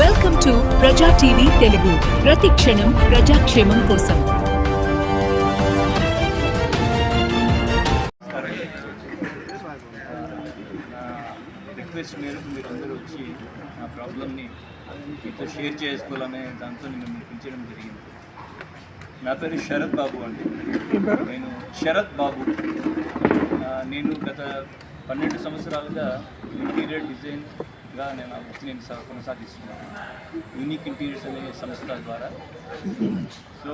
Welcome to Praja TV Telugu. ప్రతి క్షణం ప్రజాక్షేమం కోసం. రిక్వెస్ట్ మేరకు మీరు అందరూ వచ్చి నా ప్రాబ్లమ్ని మీతో షేర్ చేసుకోవాలనే దాంతో నేను పిలిచడం జరిగింది. నా పేరు శరత్ బాబు అండి. నేను శరత్ బాబు. నేను గత పన్నెండు సంవత్సరాలుగా ఇంటీరియర్ డిజైన్గా నేను ఆ వృత్తిని నేను కొనసాగిస్తున్నాను. యూనిక్ ఇంటీరియర్స్ అనే సంస్థ ద్వారా. సో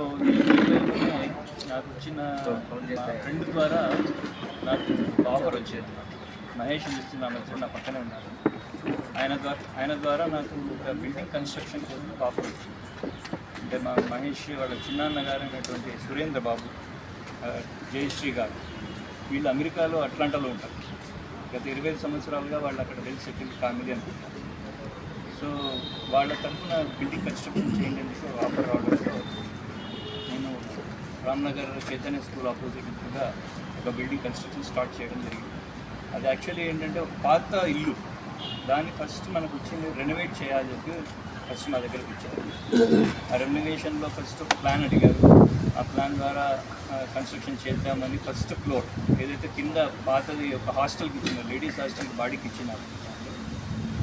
నాకు వచ్చిన మా ఫ్రెండ్ ద్వారా నాకు ఆఫర్ వచ్చేది. మహేష్ అని నా మధ్య నా పక్కనే ఉన్నారు. ఆయన ద్వారా ఆయన ద్వారా నాకు బిల్డింగ్ కన్స్ట్రక్షన్ కోసం ఆఫర్ వచ్చింది. అంటే మా మహేష్ వాళ్ళ చిన్నాన్న గారు అయినటువంటి సురేంద్ర బాబు జయశ్రీ గారు. వీళ్ళు అమెరికాలో అట్లాంటాలో ఉంటారు. గత ఇరవై ఐదు సంవత్సరాలుగా వాళ్ళు అక్కడ వెల్ సెటిల్ ఫ్యామిలీ అనుకుంటారు సో వాళ్ళ తరఫున బిల్డింగ్ కన్స్ట్రక్షన్ చేయండి అని చెప్పి ఆఫర్ రావడంతో నేను రామ్నగర్ చైతన్య స్కూల్ ఆపోజిట్ కూడా ఒక బిల్డింగ్ కన్స్ట్రక్షన్ స్టార్ట్ చేయడం జరిగింది. అది యాక్చువల్లీ ఏంటంటే ఒక పాత ఇల్లు. దాన్ని ఫస్ట్ మనకు వచ్చింది రెనోవేట్ చేయాలని చెప్పి ఫస్ట్ మా దగ్గరకు వచ్చారు. ఆ రెనోవేషన్లో ఫస్ట్ ఒక ప్లాన్ అడిగారు. ఆ ప్లాన్ ద్వారా కన్స్ట్రక్షన్ చేద్దామని ఫస్ట్ ఫ్లోర్ ఏదైతే కింద పాతది ఒక హాస్టల్కి ఇచ్చినారు లేడీస్ హాస్టల్కి బాడీకి ఇచ్చినారు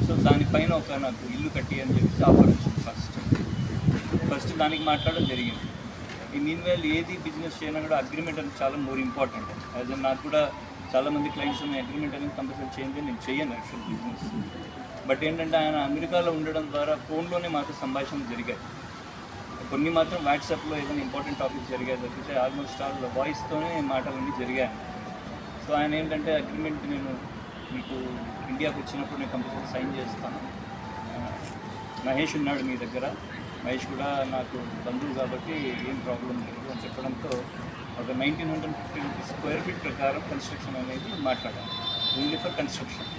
సో దానిపైన ఒక నాకు ఇల్లు కట్టి అని చెప్పి ఆఫర్ వచ్చింది ఫస్ట్ ఫస్ట్ దానికి మాట్లాడడం జరిగింది. ఈ మీన్ వేల్ ఏది బిజినెస్ చేయడం కూడా అగ్రిమెంట్ అనేది చాలా మోర్ ఇంపార్టెంట్ యాజ్ నాకు కూడా చాలా మంది క్లయింట్స్ ఉన్నాయి అగ్రిమెంట్ అనేది కంపల్సరీ చేయండి నేను చేయను యాక్చువల్ బిజినెస్ బట్ ఏంటంటే ఆయన అమెరికాలో ఉండడం ద్వారా ఫోన్లోనే మాకు సంభాషణ జరిగాయి. కొన్ని మాత్రం వాట్సాప్లో ఏదైనా ఇంపార్టెంట్ టాపిక్స్ జరిగాయి తప్పితే ఆల్మోస్ట్ ఆల్ వాయిస్తోనే మాటలన్నీ జరిగాయి. సో ఆయన ఏంటంటే అగ్రిమెంట్ నేను మీకు ఇండియాకి వచ్చినప్పుడు నేను కంపల్సరీ సైన్ చేస్తాను. మహేష్ ఉన్నాడు మీ దగ్గర. మహేష్ కూడా నాకు బంధువు కాబట్టి ఏం ప్రాబ్లం లేదు అని చెప్పడంతో ఒక nineteen hundred fifty rupees square feet ప్రకారం కన్స్ట్రక్షన్ అనేది మాట్లాడాలి ఓన్లీ ఫర్ కన్స్ట్రక్షన్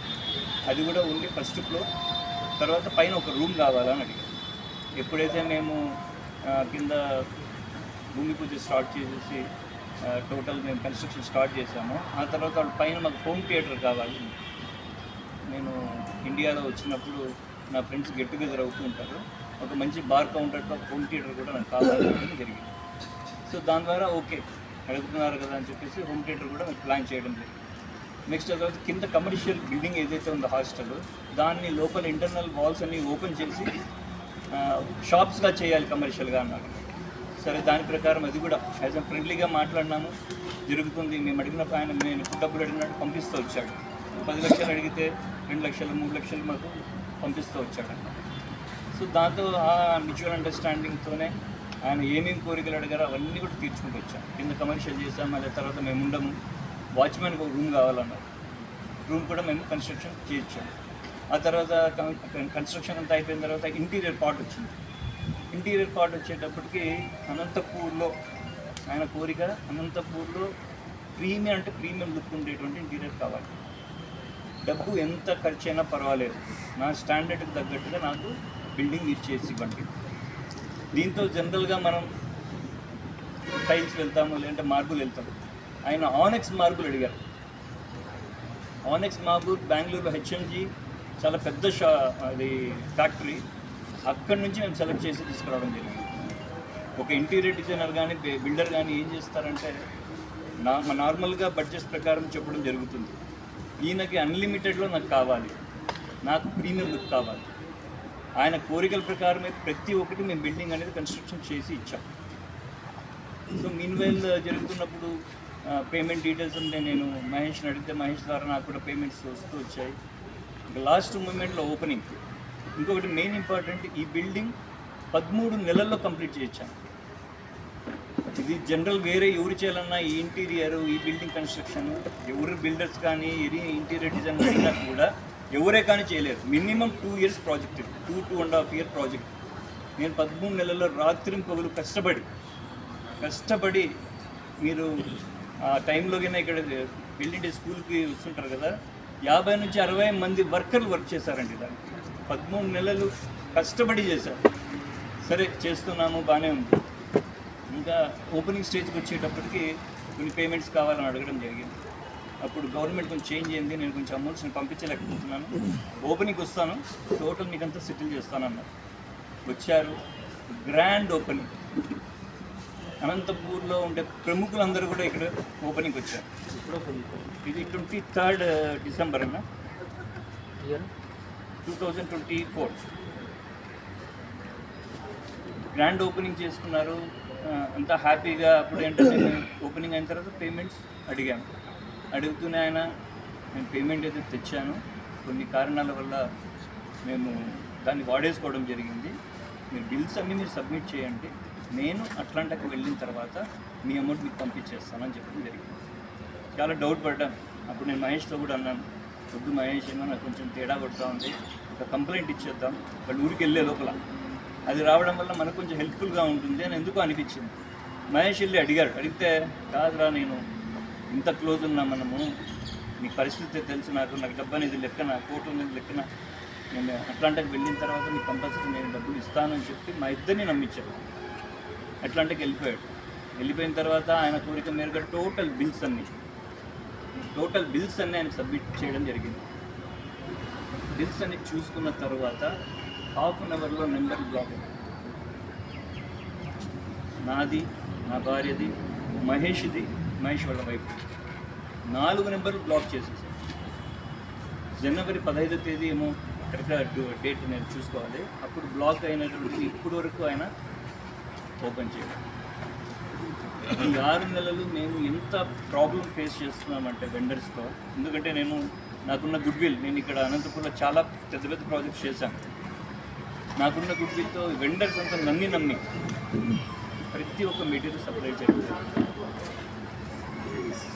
అది కూడా ఓన్లీ ఫస్ట్ ఫ్లోర్ తర్వాత పైన ఒక రూమ్ కావాలని అడిగాను ఎప్పుడైతే మేము కింద భూమి పూజ స్టార్ట్ చేసేసి టోటల్ మేము కన్స్ట్రక్షన్ స్టార్ట్ చేసాము ఆ తర్వాత వాళ్ళ పైన మాకు హోమ్ థియేటర్ కావాలి. నేను ఇండియాలో వచ్చినప్పుడు నా ఫ్రెండ్స్ గెట్ టుగెదర్ అవుతూ ఉంటారు. ఒక మంచి బార్ కౌంటర్తో హోమ్ థియేటర్ కూడా నాకు కావాలి అని జరిగింది. సో దాని ద్వారా ఓకే అడుగుతున్నారు కదా అని చెప్పేసి హోమ్ థియేటర్ కూడా మేము ప్లాన్ చేయడం జరిగింది నెక్స్ట్ తర్వాత కింద కమర్షియల్ బిల్డింగ్ ఏదైతే ఉందో హాస్టల్ దాన్ని లోపల ఇంటర్నల్ వాల్స్ అన్ని ఓపెన్ చేసి షాప్స్గా చేయాలి కమర్షియల్గా అన్నారు సరే దాని ప్రకారం అది కూడా యాజ్ అ ఫ్రెండ్లీగా మాట్లాడినాము. జరుగుతుంది. మేము అడిగిన ఆయన నేను డబ్బులు అడిగినట్టు పంపిస్తూ వచ్చాడు. పది లక్షలు అడిగితే రెండు లక్షలు మూడు లక్షలు మాకు పంపిస్తూ వచ్చాడు సో దాంతో ఆ మ్యూచువల్ అండర్స్టాండింగ్తోనే ఆయన ఏమేమి కోరికలు అడిగారో అవన్నీ కూడా తీర్చుకుంటూ వచ్చాం. కింద కమర్షియల్ చేసాం మళ్ళీ తర్వాత మేము ఉండము. వాచ్మెన్కి ఒక రూమ్ కావాలన్నారు రూమ్ కూడా మేము కన్స్ట్రక్షన్ చేయించాం. ఆ తర్వాత కన్స్ట్రక్షన్ అంతా అయిపోయిన తర్వాత ఇంటీరియర్ పార్ట్ వచ్చింది. ఇంటీరియర్ పార్ట్ వచ్చేటప్పటికి అనంతపూర్లో ఆయన కోరిక అనంతపూర్లో ప్రీమియం అంటే ప్రీమియం లుక్ ఉండేటువంటి ఇంటీరియర్ కావాలి. డబ్బు ఎంత ఖర్చు అయినా పర్వాలేదు. నా స్టాండర్డ్కి తగ్గట్టుగా నాకు బిల్డింగ్ ఇచ్చేసి ఇవ్వండి. దీంతో జనరల్గా మనం టైల్స్ వెళ్తాము లేదంటే మార్బుల్ వెళ్తాము. ఆయన ఆనెక్స్ మార్బుల్ అడిగారు. ఆనెక్స్ మార్బుల్ బెంగళూరులో హెచ్ఎంజీ చాలా పెద్ద షా అది ఫ్యాక్టరీ. అక్కడి నుంచి మేము సెలెక్ట్ చేసి తీసుకురావడం జరిగింది. ఒక ఇంటీరియర్ డిజైనర్ కానీ బిల్డర్ కానీ ఏం చేస్తారంటే నా నార్మల్గా బడ్జెట్ ప్రకారం చెప్పడం జరుగుతుంది. ఈయనకి అన్లిమిటెడ్లో నాకు కావాలి. నాకు ప్రీమియం లుక్ కావాలి. ఆయన కోరికల ప్రకారమే ప్రతి ఒక్కటి మేము బిల్డింగ్ అనేది కన్స్ట్రక్షన్ చేసి ఇచ్చాం. సో మీన్వైల్ uh, జరుగుతున్నప్పుడు uh, పేమెంట్ డీటెయిల్స్ ఉంటే నేను మహేష్ని అడిగితే మహేష్ ద్వారా నాకు కూడా పేమెంట్స్ వస్తూ వచ్చాయి. లాస్ట్ మూమెంట్లో ఓపెనింగ్ ఇంకొకటి మెయిన్ ఇంపార్టెంట్ ఈ బిల్డింగ్ పదమూడు నెలల్లో కంప్లీట్ చేయించాను ఇది జనరల్ వేరే ఎవరు చేయాలన్నా ఈ ఇంటీరియర్ ఈ బిల్డింగ్ కన్స్ట్రక్షన్ ఎవరు బిల్డర్స్ కానీ ఎనీ ఇంటీరియర్ డిజైన్ అయినా కూడా ఎవరే కానీ చేయలేరు. మినిమం టూ ఇయర్స్ ప్రాజెక్ట్ ఇది. Two two and half year project నేను పదమూడు నెలల్లో రాత్రి పగులు కష్టపడి కష్టపడి మీరు ఆ టైంలో ఇక్కడ వెళ్ళింటే స్కూల్కి వస్తుంటారు కదా యాభై నుంచి అరవై మంది వర్కర్లు వర్క్ చేశారండి దాన్ని పదమూడు నెలలు కష్టపడి చేశారు. సరే చేస్తున్నాము బాగానే ఉంది. ఇంకా ఓపెనింగ్ స్టేజ్కి వచ్చేటప్పటికి కొన్ని పేమెంట్స్ కావాలని అడగడం జరిగింది. అప్పుడు గవర్నమెంట్ కొంచెం చేంజ్ అయింది నేను కొంచెం అమౌంట్స్ నేను పంపించలేకపోతున్నాను. ఓపెనింగ్కి వస్తాను. టోటల్ మీకంతా సెటిల్ చేస్తానన్నారు. వచ్చారు. గ్రాండ్ ఓపెనింగ్ అనంతపూర్లో ఉండే ప్రముఖులందరూ కూడా ఇక్కడ ఓపెనింగ్ వచ్చారు. ఇది ట్వంటీ థర్డ్ డిసెంబర్ అన్న two thousand twenty four grand opening చేసుకున్నారు. ఆ, అంతా హ్యాపీగా అప్పుడు ఏంటంటే ఓపెనింగ్ అయిన తర్వాత పేమెంట్స్ అడిగాను. అడుగుతూనే ఆయన. నేను పేమెంట్ అయితే తెచ్చాను. కొన్ని కారణాల వల్ల మేము దాన్ని వాడేసుకోవడం జరిగింది. మీరు బిల్స్ అన్నీ మీరు సబ్మిట్ చేయండి. నేను అట్లాంటకు వెళ్ళిన తర్వాత మీ అమౌంట్ మీకు పంపించేస్తానని చెప్పడం జరిగింది. చాలా డౌట్ పడ్డాను. అప్పుడు నేను మహేష్తో కూడా అన్నాను. వద్దు మహేష్ ఏమో నాకు కొంచెం తేడా కొడుతూ ఉంది. ఒక కంప్లైంట్ ఇచ్చేద్దాం. వాళ్ళు ఊరికి వెళ్ళే లోపల. అది రావడం వల్ల మనకు కొంచెం హెల్ప్ఫుల్గా ఉంటుంది అని ఎందుకు అనిపించింది. మహేష్ వెళ్ళి అడిగాడు. అడిగితే కాదురా నేను ఇంత క్లోజ్ ఉన్నా మనము నీ పరిస్థితి తెలుసు నాకు నాకు డబ్బు అనేది లెక్కన కోర్టు అనేది లెక్కన. నేను అట్లాంటికి వెళ్ళిన తర్వాత నీకు కంపల్సరీ నేను డబ్బులు ఇస్తానని చెప్పి మా ఇద్దరిని నమ్మించాడు. అట్లాంటికి వెళ్ళిపోయాడు. వెళ్ళిపోయిన తర్వాత ఆయన కోరిక మేరకు టోటల్ బిల్స్ అన్ని టోటల్ బిల్స్ అన్ని ఆయన సబ్మిట్ చేయడం జరిగింది. బిల్స్ అన్ని చూసుకున్న తర్వాత హాఫ్ అన్ అవర్లో నెంబర్ బ్లాక్ నాది నా భార్యది మహేష్ది మహేష్ వాళ్ళ వైఫ్ నాలుగు నెంబర్లు బ్లాక్ చేసేసారు. జనవరి పదహైదో తేదీ ఏమో కరెక్ట్గా డేట్ నేను చూసుకోవాలి. అప్పుడు బ్లాక్ అయినటువంటి ఇప్పటి వరకు ఆయన ఓపెన్ చేయడం ఈ ఆరు నెలలు మేము ఎంత ప్రాబ్లం ఫేస్ చేస్తున్నామంటే వెండర్స్తో ఎందుకంటే నేను నాకున్న గుడ్ విల్ నేను ఇక్కడ అనంతపురంలో చాలా పెద్ద పెద్ద ప్రాజెక్ట్స్ చేశాను. నాకున్న గుడ్ విల్తో వెండర్స్ అంతా నమ్మి నమ్మి ప్రతి ఒక్క మెటీరియల్ సప్లై చేయడం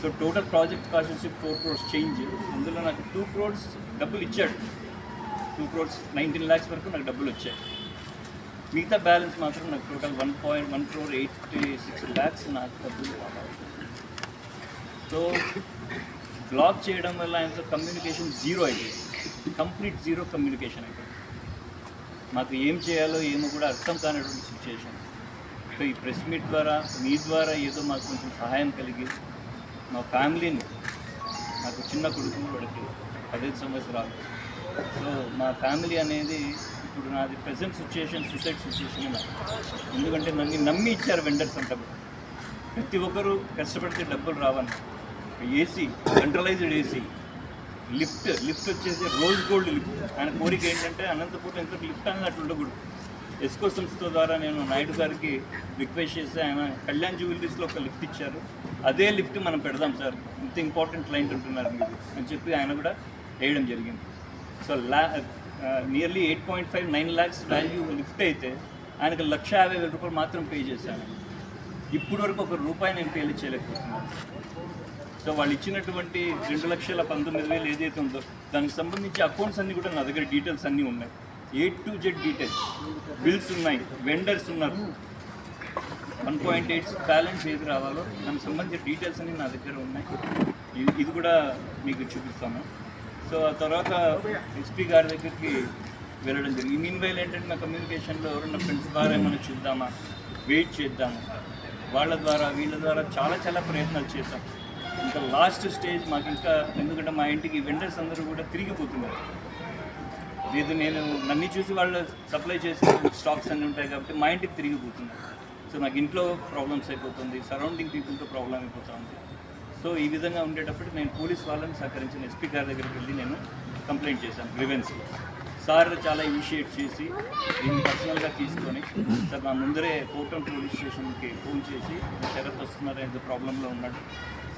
సో టోటల్ ప్రాజెక్ట్ కాస్ట్ వచ్చి ఫోర్ క్రోర్స్ చేంజ్ అందులో నాకు టూ క్రోర్స్ డబ్బులు ఇచ్చాడు. టూ క్రోర్స్ నైన్టీన్ ల్యాక్స్ వరకు నాకు డబ్బులు వచ్చాయి. మిగతా బ్యాలెన్స్ మాత్రం నాకు total one point one crore eighty six lakhs నాకు డబ్బులు సో బ్లాక్ చేయడం వల్ల ఆయనతో కమ్యూనికేషన్ జీరో అయిపోయింది కంప్లీట్ జీరో కమ్యూనికేషన్ అయిపోయింది మాకు ఏం చేయాలో ఏమో కూడా అర్థం కానటువంటి సిచ్యుయేషన్ సో ఈ ప్రెస్ మీట్ ద్వారా మీ ద్వారా ఏదో మాకు కొంచెం సహాయం కలిగి మా ఫ్యామిలీని నాకు చిన్న కొడుకు వాడికి పదిహేను సంవత్సరాలు. సో మా ఫ్యామిలీ అనేది ఇప్పుడు నాది ప్రజెంట్ సిచ్యుయేషన్ సూసైడ్ సిచ్యుయేషన్ ఎందుకంటే నన్ను నమ్మి ఇచ్చారు వెండర్స్ అంతా ప్రతి ఒక్కరూ కష్టపడితే డబ్బులు రావని. AC centralised AC lift lift వచ్చేసి రోజ్ గోల్డ్ లిఫ్ట్. ఆయన కోరిక ఏంటంటే అనంతపురం ఎంత లిఫ్ట్ అనేది అట్లా ఉండకూడదు. ఎస్కో సంస్థ ద్వారా నేను నాయుడు గారికి రిక్వెస్ట్ చేసి ఆయన కళ్యాణ్ జ్యువెలరీస్లో ఒక లిఫ్ట్ ఇచ్చారు. అదే లిఫ్ట్ మనం పెడదాం సార్. ఇంత ఇంపార్టెంట్ క్లయింట్ ఉంటున్నారు మీరు అని చెప్పి ఆయన కూడా వేయడం జరిగింది. సో లా nearly eight point five nine lakhs value lift అయితే ఆయనకు లక్ష యాభై వేల రూపాయలు మాత్రం పే చేశాను. ఇప్పుడు వరకు ఒక రూపాయి నేను పే చేయలేకపోతున్నాను. సో వాళ్ళు ఇచ్చినటువంటి రెండు లక్షల పంతొమ్మిది వేలు ఏదైతే ఉందో దానికి సంబంధించి అకౌంట్స్ అన్నీ కూడా నా దగ్గర డీటెయిల్స్ అన్నీ ఉన్నాయి. A to Z details bills ఉన్నాయి వెండర్స్ ఉన్నారు. వన్ పాయింట్ ఎయిట్ బ్యాలెన్స్ ఏది రావాలో దానికి సంబంధించిన డీటెయిల్స్ అన్ని నా దగ్గర ఉన్నాయి. ఇది ఇది కూడా మీకు చూపిస్తాను. సో ఆ తర్వాత ఎస్పీ గారి దగ్గరికి వెళ్ళడం జరిగింది. మీన్ వైల్ ఏంటంటే నా కమ్యూనికేషన్లో ఎవరన్నా ఫ్రెండ్స్ ద్వారా ఏమైనా చూద్దామా? వెయిట్ చేద్దాము. వాళ్ళ ద్వారా వీళ్ళ ద్వారా చాలా చాలా ప్రయత్నాలు చేశాం. ఇంకా లాస్ట్ స్టేజ్ మాకు ఇంకా ఎందుకంటే మా ఇంటికి వెండర్స్ అందరూ కూడా తిరిగిపోతున్నారు. లేదు నేను నన్ను చూసి వాళ్ళు సప్లై చేసే స్టాక్స్ అన్నీ ఉంటాయి కాబట్టి మా ఇంటికి తిరిగిపోతున్నారు సో నాకు ఇంట్లో ప్రాబ్లమ్స్ అయిపోతుంది సరౌండింగ్ పీపుల్తో ప్రాబ్లం అయిపోతుంది. సో ఈ విధంగా ఉండేటప్పుడు నేను పోలీస్ వాళ్ళని సహకరించిన ఎస్పీ గారి దగ్గరికి వెళ్ళి నేను కంప్లైంట్ చేశాను గ్రివెన్స్లో సార్ చాలా ఇనిషియేట్ చేసి దీన్ని పర్సనల్గా తీసుకొని సార్ నా ముందరే కోటం పోలీస్ స్టేషన్కి ఫోన్ చేసి శరత్ వస్తున్నారు ఏదో ప్రాబ్లంలో ఉన్నాడు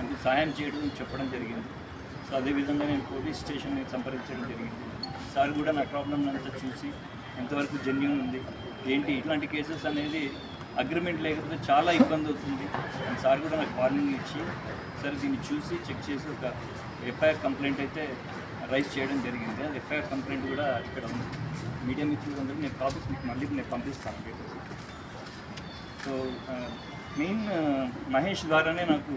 అంటే సహాయం చేయడం చెప్పడం జరిగింది. సో అదేవిధంగా నేను పోలీస్ స్టేషన్ని సంప్రదించడం జరిగింది. సార్ కూడా నా ప్రాబ్లం అంతా చూసి ఎంతవరకు జెన్యున్ ఉంది ఏంటి ఇట్లాంటి కేసెస్ అనేది అగ్రిమెంట్ లేకపోతే చాలా ఇబ్బంది అవుతుంది. అండ్ సార్ కూడా నాకు వార్నింగ్ ఇచ్చి సరే దీన్ని చూసి చెక్ చేసి ఒక ఎఫ్ఐఆర్ కంప్లైంట్ అయితే రైజ్ చేయడం జరిగింది. అది ఎఫ్ఐఆర్ కంప్లైంట్ కూడా ఇక్కడ ఉంది. మీడియా మిత్రులందరూ నేను కాపీస్ మీకు మళ్ళీ నేను పంపిస్తాను. మీకు సో మెయిన్ మహేష్ ద్వారానే నాకు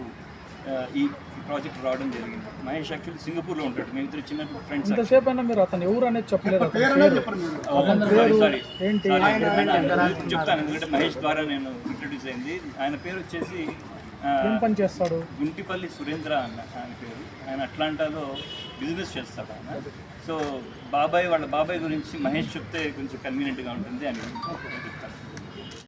ఈ ప్రాజెక్ట్ రావడం జరిగింది. మహేష్ యాక్చువల్లీ సింగపూర్లో ఉంటాడు. మేము ఇద్దరు చిన్న ఫ్రెండ్స్ అయినా మీరు అతను ఎవరు అనేది చెప్పలేదు? చెప్తాను ఎందుకంటే మహేష్ ద్వారా నేను ఇంట్రడ్యూస్ అయింది. ఆయన పేరు వచ్చేసి ఏం పని చేస్తాడు? గుంటిపల్లి సురేంద్ర అన్న ఆయన పేరు. ఆయన అట్లాంటాలో బిజినెస్ చేస్తాడు ఆయన. సో బాబాయ్ వాళ్ళ బాబాయ్ గురించి మహేష్ చెప్తే కొంచెం కన్వీనియంట్గా ఉంటుంది అని చెప్తాను.